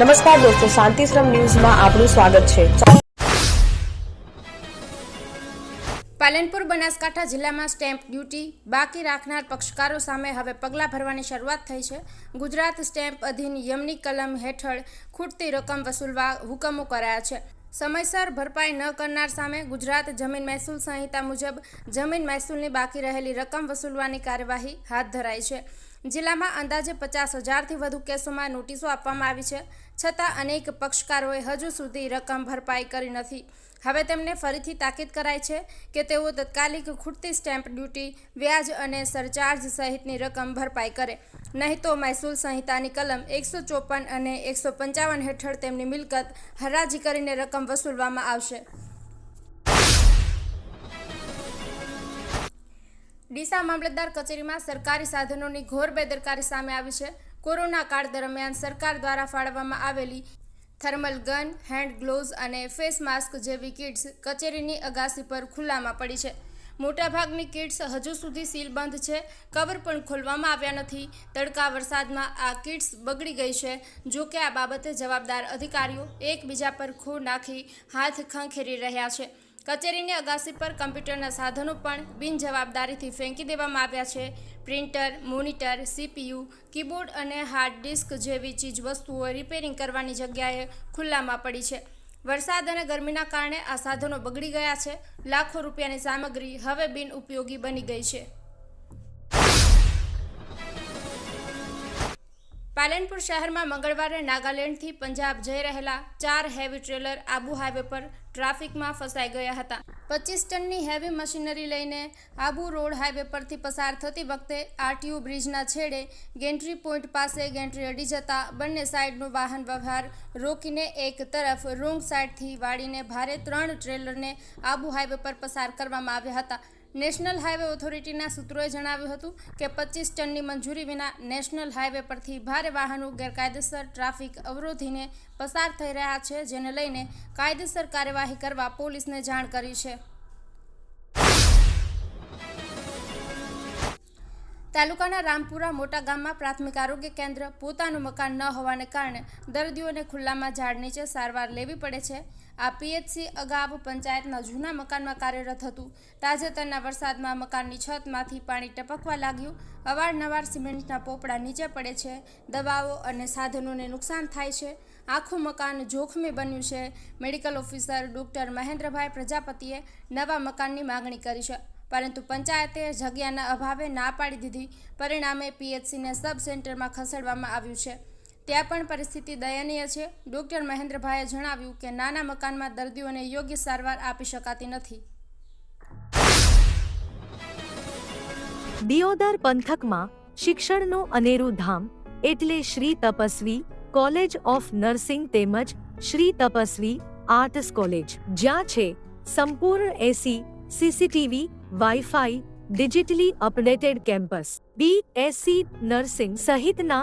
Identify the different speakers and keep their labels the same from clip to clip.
Speaker 1: નમસ્કાર દોસ્તો શાંતિશ્રમ ન્યૂઝમાં આપનું સ્વાગત છે.
Speaker 2: પાલનપુર બનાસકાંઠા જિલ્લામાં સ્ટેમ્પ ડ્યુટી બાકી રાખનાર પક્ષકારો સામે હવે પગલાં ભરવાની શરૂઆત થઈ છે. ગુજરાત સ્ટેમ્પ અધિનિયમની કલમ હેઠળ ખૂટતી રકમ વસૂલવા હુકમો કરાયા છે. સમયસર ભરપાઈ ન કરનાર સામે ગુજરાત જમીન મહેસૂલ સંહિતા મુજબ જમીન મહેસૂલની બાકી રહેલી રકમ વસૂલવાની કાર્યવાહી હાથ ધરાઈ છે. જિલ્લામાં અંદાજે પચાસ હજારથી વધુ કેસોમાં નોટિસો આપવામાં આવી છે. છતાં અનેક પક્ષકારોએ હજુ સુધી રકમ ભરપાઈ કરી નથી. હવે તેમને ફરીથી તાકીદ કરાઈ છે કે તેઓ તત્કાલિક ખૂટતી સ્ટેમ્પ ડ્યુટી, વ્યાજ અને સરચાર્જ સહિતની રકમ ભરપાઈ કરે. નહીં તો મહેસૂલ સંહિતાની કલમ એકસો ચોપન અને એકસો પંચાવન હેઠળ તેમની મિલકત હરાજી કરીને રકમ વસૂલવામાં આવશે. ડીસા મામલતદાર કચેરીમાં સરકારી સાધનોની ઘોર બેદરકારી સામે આવી છે. કોરોના કાળ દરમિયાન સરકાર દ્વારા ફાળવવામાં આવેલી થર્મલ ગન, હેન્ડ ગ્લોવ્સ અને ફેસ માસ્ક જેવી કિટ્સ કચેરીની અગાસી પર ખુલ્લામાં પડી છે. મોટાભાગની કિટ્સ હજુ સુધી સીલબંધ છે. કવર પણ ખોલવામાં આવ્યા નથી. તડકા વરસાદમાં આ કિટ્સ બગડી ગઈ છે. જો કે આ બાબતે જવાબદાર અધિકારીઓ એકબીજા પર ખો નાખી હાથ ખંખેરી રહ્યા છે. કચેરીની અગાસી પર કમ્પ્યુટરના સાધનો પણ બિનજવાબદારીથી ફેંકી દેવામાં આવ્યા છે. પ્રિન્ટર, મોનિટર, સીપીયુ, કીબોર્ડ અને હાર્ડ ડિસ્ક જેવી ચીજ વસ્તુઓ રિપેરિંગ કરવાની જગ્યાએ ખુલ્લામાં પડી છે. વરસાદ અને ગરમીના કારણે આ સાધનો બગડી ગયા છે. લાખો રૂપિયાની સામગ્રી હવે બિનઉપયોગી બની ગઈ છે. પાલનપુર શહેરમાં મંગળવારે નાગાલેન્ડથી પંજાબ જઈ રહેલા ચાર હેવી ટ્રેલર આબુ હાઈવે પર ટ્રાફિકમાં ફસાઈ ગયા હતા. પચીસ ટનની હેવી મશીનરી લઈને આબુ રોડ હાઈવે પરથી પસાર થતી વખતે આરટીયુ બ્રિજના છેડે ગેન્ટ્રી પોઈન્ટ પાસે ગેન્ટ્રી અડી જતા બંને સાઈડનો વાહન વ્યવહાર રોકીને એક તરફ રોંગ સાઈડથી વાળીને ભારે ત્રણ ટ્રેલરને આબુ હાઈવે પર પસાર કરવામાં આવ્યા હતા. નેશનલ હાઈવે ઓથોરિટીના સૂત્રોએ જણાવ્યું હતું કે પચીસ ટનની મંજૂરી વિના નેશનલ હાઈવે પરથી ભારે વાહનો ગેરકાયદેસર ટ્રાફિક અવરોધીને પસાર થઈ રહ્યા છે, જેને લઈને કાયદેસર કાર્યવાહી કરવા પોલીસને જાણ કરી છે. તાલુકાના રામપુરા મોટા ગામમાં પ્રાથમિક આરોગ્ય કેન્દ્ર પોતાનું મકાન ન હોવાને કારણે દર્દીઓને ખુલ્લામાં ઝાડ નીચે સારવાર લેવી પડે છે. આ પીએચસી અગાઉ પંચાયતના જૂના મકાનમાં કાર્યરત હતું. તાજેતરના વરસાદમાં મકાનની છતમાંથી પાણી ટપકવા લાગ્યું. અવારનવાર સિમેન્ટના પોપડા નીચે પડે છે. દવાઓ અને સાધનોને નુકસાન થાય છે. આખું મકાન જોખમી બન્યું છે. મેડિકલ ઓફિસર ડૉક્ટર મહેન્દ્રભાઈ પ્રજાપતિએ નવા મકાનની માગણી કરી છે. પરંતુ પંચાયતે જગ્યાના અભાવે ના પાડી દીધી. પરિણામે પીએચસીને સબ સેન્ટરમાં ખસેડવામાં આવ્યું છે. ત્યાં પણ પરિસ્થિતિ દયનીય છે. ડૉક્ટર મહેન્દ્રભાઈએ જણાવ્યું કે નાના મકાનમાં દર્દીઓને યોગ્ય સારવાર આપી શકાતી નથી.
Speaker 3: દિયોદર પંથકમાં શિક્ષણનું અનેરું ધામ એટલે Shri Tapasvi college of nursing તેમજ શ્રી તપસ્વી આર્ટ્સ કોલેજ, જ્યાં છે સંપૂર્ણ AC, CCTV, wifi, digitally updated campus, B SC nursing સહિતના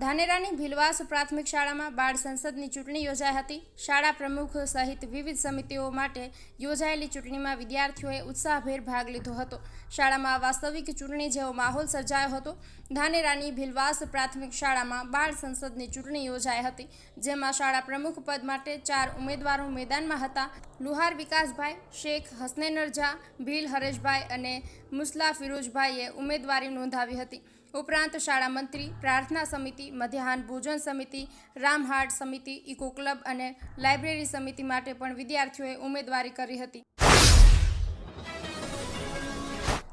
Speaker 2: ધાનેરાની ભીલવાસ પ્રાથમિક શાળામાં બાળ સંસદની ચૂંટણી યોજાઈ હતી. શાળા પ્રમુખ સહિત વિવિધ સમિતિઓ માટે યોજાયેલી ચૂંટણીમાં વિદ્યાર્થીઓએ ઉત્સાહભેર ભાગ લીધો હતો. શાળામાં વાસ્તવિક ચૂંટણી જેવો માહોલ સર્જાયો હતો. ધાનેરાની ભીલવાસ પ્રાથમિક શાળામાં બાળ સંસદની ચૂંટણી યોજાઈ હતી, જેમાં શાળા પ્રમુખ પદ માટે ચાર ઉમેદવારો મેદાનમાં હતા. લુહાર વિકાસભાઈ, શેખ હસનેનર ઝા ભીલ હરેશભાઈ અને મુસલા ફિરોજભાઈએ ઉમેદવારી નોંધાવી હતી. ઉપરાંત શાળા મંત્રી, પ્રાર્થના સમિતિ, મધ્યાહન ભોજન સમિતિ, રામહાટ સમિતિ, ઇકો ક્લબ અને લાઇબ્રેરી સમિતિ માટે પણ વિદ્યાર્થીઓએ ઉમેદવારી કરી હતી.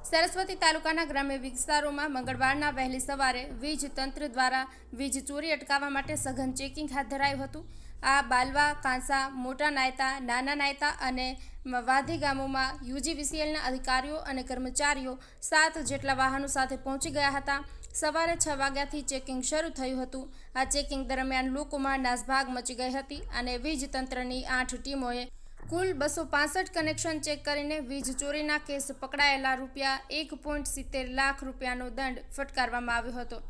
Speaker 2: સરસ્વતી તાલુકાના ગ્રામ્ય વિસ્તારોમાં મંગળવારના વહેલી સવારે વીજ તંત્ર દ્વારા વીજ ચોરી અટકાવવા માટે સઘન ચેકિંગ હાથ ધરાયું હતું. આ બાલવા, કાંસા, મોટા નાયતા, નાના નાયતા અને વાધી ગામોમાં યુજીવીસીએલના અધિકારીઓ અને કર્મચારીઓ સાત જેટલા વાહનો સાથે પહોંચી ગયા હતા. સવારે છ વાગ્યાથી ચેકિંગ શરૂ થયું હતું. આ ચેકિંગ દરમિયાન લોકોમાં નાસભાગ મચી ગઈ હતી અને વીજ તંત્રની આઠ ટીમોએ કુલ બસો પાસઠ કનેક્શન ચેક કરીને વીજ ચોરીના કેસ પકડાયેલા રૂપિયા એક પોઈન્ટ સિત્તેર લાખ રૂપિયાનો દંડ ફટકારવામાં આવ્યો હતો.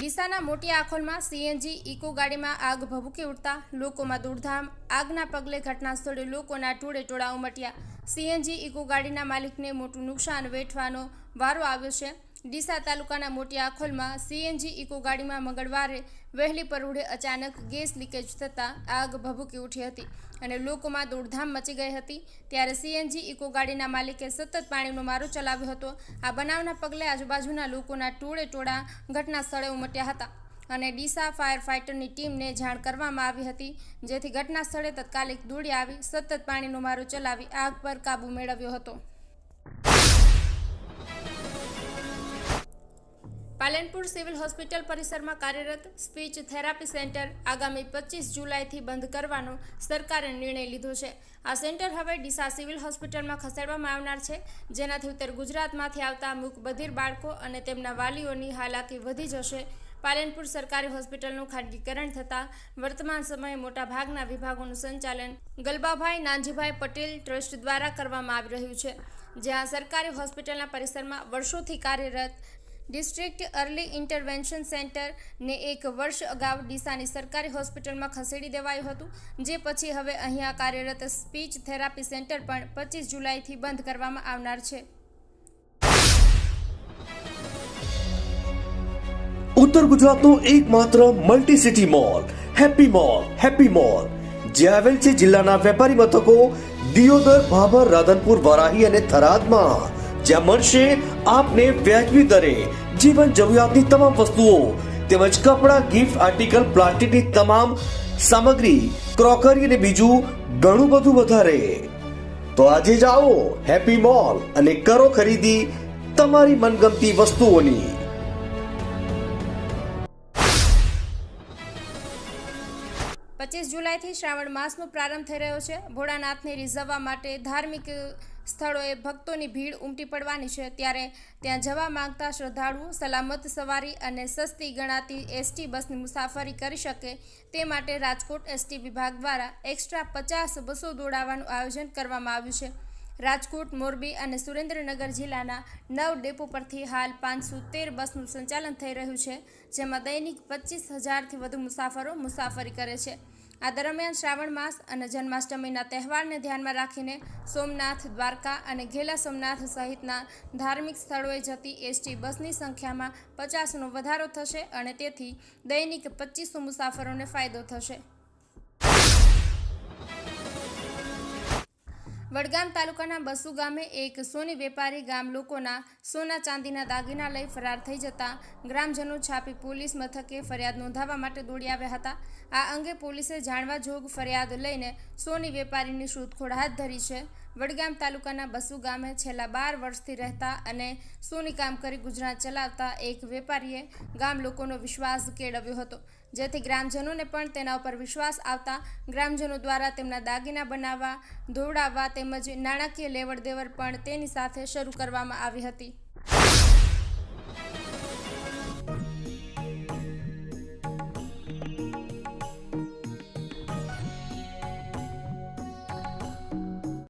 Speaker 2: ડીસાના મોટી આખોલમાં સીએનજી ઇકો ગાડીમાં આગ ભભૂકી ઉઠતા લોકોમાં દોડધામ આગના પગલે ઘટના સ્થળે લોકોના ટોળે ટોળા ઉમટ્યા. સીએનજી ઇકો ગાડીના માલિકને મોટું નુકસાન વેઠવાનો વારો આવ્યો છે. ડીસા તાલુકાના મોટી આખોલમાં સીએનજી ઇકો ગાડીમાં મંગળવારે વહેલી પરોઢે અચાનક ગેસ લીકેજ થતાં આગ ભભૂકી ઉઠી હતી અને લોકોમાં દોડધામ મચી ગઈ હતી. ત્યારે સીએનજી ઇકો ગાડીના માલિકે સતત પાણીનો મારો ચલાવ્યો હતો. આ બનાવના પગલે આજુબાજુના લોકોના ટોળે ટોળા ઘટના સ્થળે ઉમટ્યા હતા અને ડીસા ફાયર ફાઇટરની ટીમને જાણ કરવામાં આવી હતી. જેથી ઘટના સ્થળે તત્કાલિક દોડી આવી, સતત પાણીનો મારો ચલાવી આગ પર કાબૂ મેળવ્યો હતો. પાલનપુર સિવિલ હોસ્પિટલ પરિસરમાં કાર્યરત સ્પીચ થેરાપી સેન્ટર આગામી પચીસ જુલાઈથી બંધ કરવાનો સરકારે નિર્ણય લીધો છે. આ સેન્ટર હવે ડીસા સિવિલ હોસ્પિટલમાં ખસેડવામાં આવનાર છે, જેનાથી ઉત્તર ગુજરાતમાંથી આવતા મૂકબધિર બાળકો અને તેમના વાલીઓની હાલાકી વધી જશે. પાલનપુર સરકારી હોસ્પિટલનું ખાનગીકરણ થતાં વર્તમાન સમયે મોટાભાગના વિભાગોનું સંચાલન ગલબાભાઈ નાનજીભાઈ પટેલ ટ્રસ્ટ દ્વારા કરવામાં આવી રહ્યું છે. જ્યાં સરકારી હોસ્પિટલના પરિસરમાં વર્ષોથી કાર્યરત ડિસ્ટ્રિક્ટ અર્લી ઇન્ટરવેન્શન સેન્ટરને એક વર્ષ અગાઉ ડીસાની સરકારી હોસ્પિટલમાં ખસેડી દેવાયું હતું, જે પછી હવે અહીંયા કાર્યરત સ્પીચ થેરાપી સેન્ટર પણ પચીસ જુલાઈથી બંધ કરવામાં આવનાર છે.
Speaker 4: ઉત્તર ગુજરાતનો એકમાત્ર multi city mall happy mall happy mall, જે આવેલ છે જિલ્લાના વેપારી મથકો દિયોદર, ભાભર, રાધનપુર, વરાહી અને થરાદમાં. જ્યાં મળશે, આપને વ્યાજબી દરે જીવન જરૂરિયાતની તમામ વસ્તુઓ તેમજ કપડાં ગિફ્ટ આર્ટિકલ પ્લાસ્ટિકની તમામ સામગ્રી ક્રોકરી અને બીજું ઘણું બધું વધારે. તો આજે જાઓ હેપી મોલ અને કરો ખરીદી તમારી મનગમતી વસ્તુઓની.
Speaker 2: પચીસ જુલાઈથી શ્રાવણ માસનો પ્રારંભ થઈ રહ્યો છે. ભોળાનાથને રીઝવવા માટે ધાર્મિક સ્થળોએ ભક્તોની ભીડ ઉમટી પડવાની છે. ત્યારે ત્યાં જવા માંગતા શ્રદ્ધાળુઓ સલામત સવારી અને સસ્તી ગણાતી એસટી બસની મુસાફરી કરી શકે તે માટે રાજકોટ એસટી વિભાગ દ્વારા એક્સ્ટ્રા પચાસ બસો દોડાવવાનું આયોજન કરવામાં આવ્યું છે. રાજકોટ, મોરબી અને સુરેન્દ્રનગર જિલ્લાના નવ ડેપો પરથી હાલ પાંચસો તેર બસનું સંચાલન થઈ રહ્યું છે, જેમાં દૈનિક પચીસ હજારથી વધુ મુસાફરો મુસાફરી કરે છે. આ દરમિયાન શ્રાવણ માસ અને જન્માષ્ટમીના તહેવારને ધ્યાનમાં રાખીને સોમનાથ, દ્વારકા અને ઘેલા સોમનાથ સહિતના ધાર્મિક સ્થળોએ જતી એસટી બસની સંખ્યામાં પચાસનો વધારો થશે અને તેથી દૈનિક પચીસો મુસાફરોને ફાયદો થશે. વડગામ તાલુકાના બસુ ગામે એક સોની વેપારી ગામ લોકોના સોના ચાંદીના દાગીના લઈ ફરાર થઈ જતા ગ્રામજનો છાપી પોલીસ મથકે ફરિયાદ નોંધાવવા માટે દોડી આવ્યા હતા. આ અંગે પોલીસે જાણવા જોગ ફરિયાદ લઈને સોની વેપારીની શોધખોળ હાથ ધરી છે. વડગામ તાલુકાના બસુ ગામે છેલ્લા બાર વર્ષથી રહેતા અને સોની કામ કરી ગુજરાત ચલાવતા એક વેપારીએ ગામ લોકોનો વિશ્વાસ કેળવ્યો હતો. જેથી ગ્રામજનોને પણ તેના ઉપર વિશ્વાસ આવતા ગ્રામજનો દ્વારા તેમના દાગીના બનાવવા, ધોવડાવવા તેમજ નાણાકીય લેવડ દેવડ પણ તેની સાથે શરૂ કરવામાં આવી હતી.